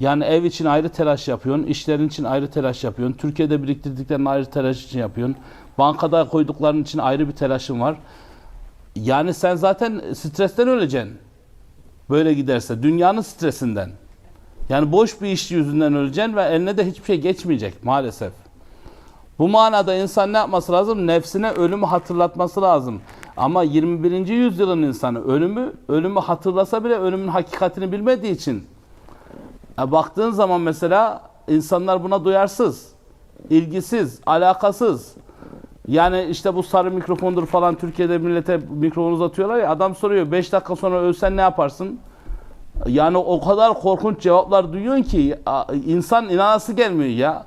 Yani ev için ayrı telaş yapıyorsun, işlerin için ayrı telaş yapıyorsun, Türkiye'de biriktirdiklerin ayrı telaş için yapıyorsun, bankada koydukların için ayrı bir telaşın var. Yani sen zaten stresten öleceksin. Böyle giderse dünyanın stresinden. Yani boş bir iş yüzünden öleceksin ve eline de hiçbir şey geçmeyecek maalesef. Bu manada insan ne yapması lazım? Nefsine ölümü hatırlatması lazım. Ama 21. yüzyılın insanı ölümü ölümü hatırlasa bile ölümün hakikatini bilmediği için e, baktığın zaman mesela insanlar buna duyarsız, ilgisiz, alakasız. Yani işte bu sarı mikrofondur falan Türkiye'de millete mikrofon uzatıyorlar ya adam soruyor 5 dakika sonra ölsen ne yaparsın? Yani o kadar korkunç cevaplar duyuyorsun ki insan inanası gelmiyor ya.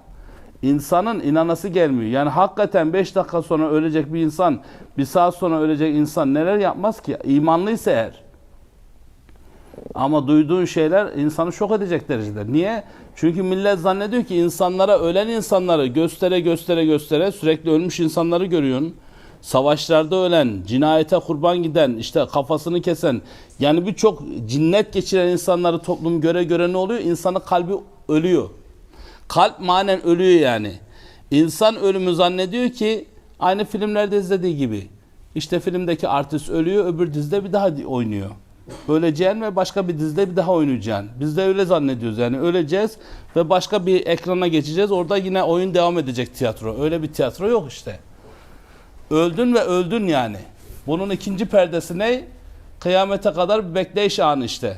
İnsanın inanası gelmiyor. Yani hakikaten 5 dakika sonra ölecek bir insan, bir saat sonra ölecek insan neler yapmaz ki? İmanlıysa eğer. Ama duyduğun şeyler insanı şok edecek derecede. Niye? Çünkü millet zannediyor ki insanlara, ölen insanları göstere göstere göstere sürekli ölmüş insanları görüyorsun. Savaşlarda ölen, cinayete kurban giden, işte kafasını kesen, yani birçok cinnet geçiren insanları toplum göre göre ne oluyor? İnsanın kalbi ölüyor. Kalp manen ölüyor yani. İnsan ölümü zannediyor ki aynı filmlerde izlediği gibi. İşte filmdeki artist ölüyor, öbür dizide bir daha oynuyor. Öleceğin ve başka bir dizide bir daha oynayacaksın. Biz de öyle zannediyoruz yani öleceğiz ve başka bir ekrana geçeceğiz. Orada yine oyun devam edecek tiyatro. Öyle bir tiyatro yok işte. Öldün ve öldün yani. Bunun ikinci perdesi ne? Kıyamete kadar bir bekleyiş anı işte.